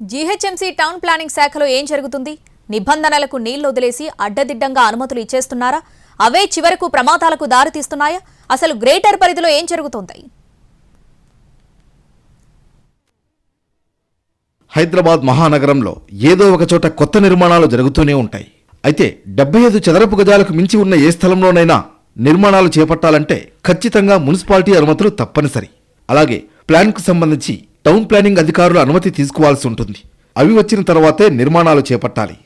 GHMC town planning శాఖలో ఏం జరుగుతుంది? నిబంధనలకు నీళ్ళు వదిలేసి అడ్డదిడ్డంగా అనుమతులు ఇచ్చేస్తున్నారా? అవే చివరకు ప్రమాదాలకు దారితీస్తున్నాయా? అసలు గ్రేటర్ పరిధిలో ఏం జరుగుతోంది? హైదరాబాద్ మహానగరంలో ఏదో ఒకచోట కొత్త నిర్మాణాలు జరుగుతూనే ఉంటాయి. అయితే డెబ్బై ఐదు చదరపు గజాలకు మించి ఉన్న ఏ స్థలంలోనైనా నిర్మాణాలు చేపట్టాలంటే ఖచ్చితంగా మున్సిపాలిటీ అనుమతులు తప్పనిసరి. అలాగే ప్లాన్కు సంబంధించి టౌన్ ప్లానింగ్ అధికారుల అనుమతి తీసుకోవాల్సి ఉంటుంది అవి వచ్చిన తర్వాతే నిర్మాణాలు చేపట్టాలి.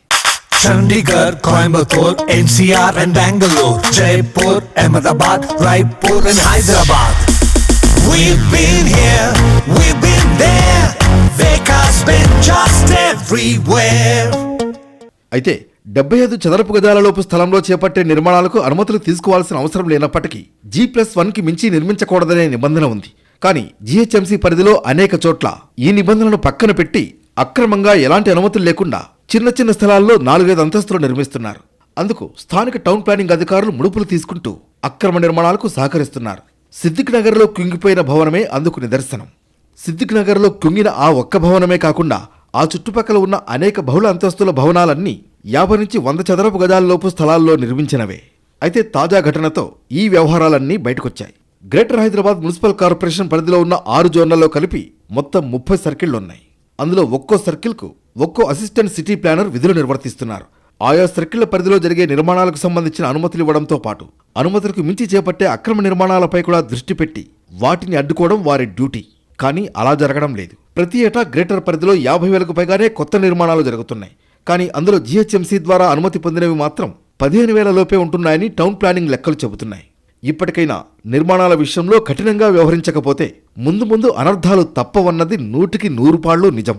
We've been here, we've been there. Vekas been just everywhere. అయితే డెబ్బై ఐదు చదరపు గజాలలోపు స్థలంలో చేపట్టే నిర్మాణాలకు అనుమతులు తీసుకోవాల్సిన అవసరం లేనప్పటికీ జీ ప్లస్ వన్కి మించి నిర్మించకూడదనే నిబంధన ఉంది కానీ జీహెచ్ఎంసీ పరిధిలో అనేక చోట్ల ఈ నిబంధనలను పక్కన పెట్టి అక్రమంగా ఎలాంటి అనుమతులు లేకుండా చిన్న చిన్న స్థలాల్లో నాలుగైదు అంతస్తులు నిర్మిస్తున్నారు. అందుకు స్థానిక టౌన్ ప్లానింగ్ అధికారులు ముడుపులు తీసుకుంటూ అక్రమ నిర్మాణాలకు సహకరిస్తున్నారు. సిద్దిక్ నగర్లో కుంగిపోయిన భవనమే అందుకు నిదర్శనం. సిద్దిక్ నగర్లో కుంగిన ఆ ఒక్క భవనమే కాకుండా ఆ చుట్టుపక్కల ఉన్న అనేక బహుళ అంతస్తుల భవనాలన్నీ యాభై నుంచి వంద చదరపు గజాలలోపు స్థలాల్లో నిర్మించినవే. అయితే తాజా ఘటనతో ఈ వ్యవహారాలన్నీ బయటకొచ్చాయి. గ్రేటర్ హైదరాబాద్ మున్సిపల్ కార్పొరేషన్ పరిధిలో ఉన్న ఆరు జోన్లలో కలిపి మొత్తం ముప్పై సర్కిళ్ళున్నాయి అందులో ఒక్కో సర్కిల్కు ఒక్కో అసిస్టెంట్ సిటీ ప్లానర్ విధులు నిర్వర్తిస్తున్నారు. ఆయా సర్కిళ్ళ పరిధిలో జరిగే నిర్మాణాలకు సంబంధించిన అనుమతులు ఇవ్వడంతో పాటు అనుమతులకు మించి చేపట్టే అక్రమ నిర్మాణాలపై కూడా దృష్టి పెట్టి వాటిని అడ్డుకోవడం వారి డ్యూటీ. కానీ అలా జరగడం లేదు. ప్రతి ఏటా గ్రేటర్ పరిధిలో యాభై వేలకు పైగానే కొత్త నిర్మాణాలు జరుగుతున్నాయి. కానీ అందులో జీహెచ్ఎంసీ ద్వారా అనుమతి పొందినవి మాత్రం పదిహేను వేల లోపే ఉంటున్నాయని టౌన్ ప్లానింగ్ లెక్కలు చెబుతున్నాయి. ఇప్పటికైనా నిర్మాణాల విషయంలో కఠినంగా వ్యవహరించకపోతే ముందు ముందు అనర్థాలు తప్పవన్నది నూటికి నూరుపాళ్ళు నిజం.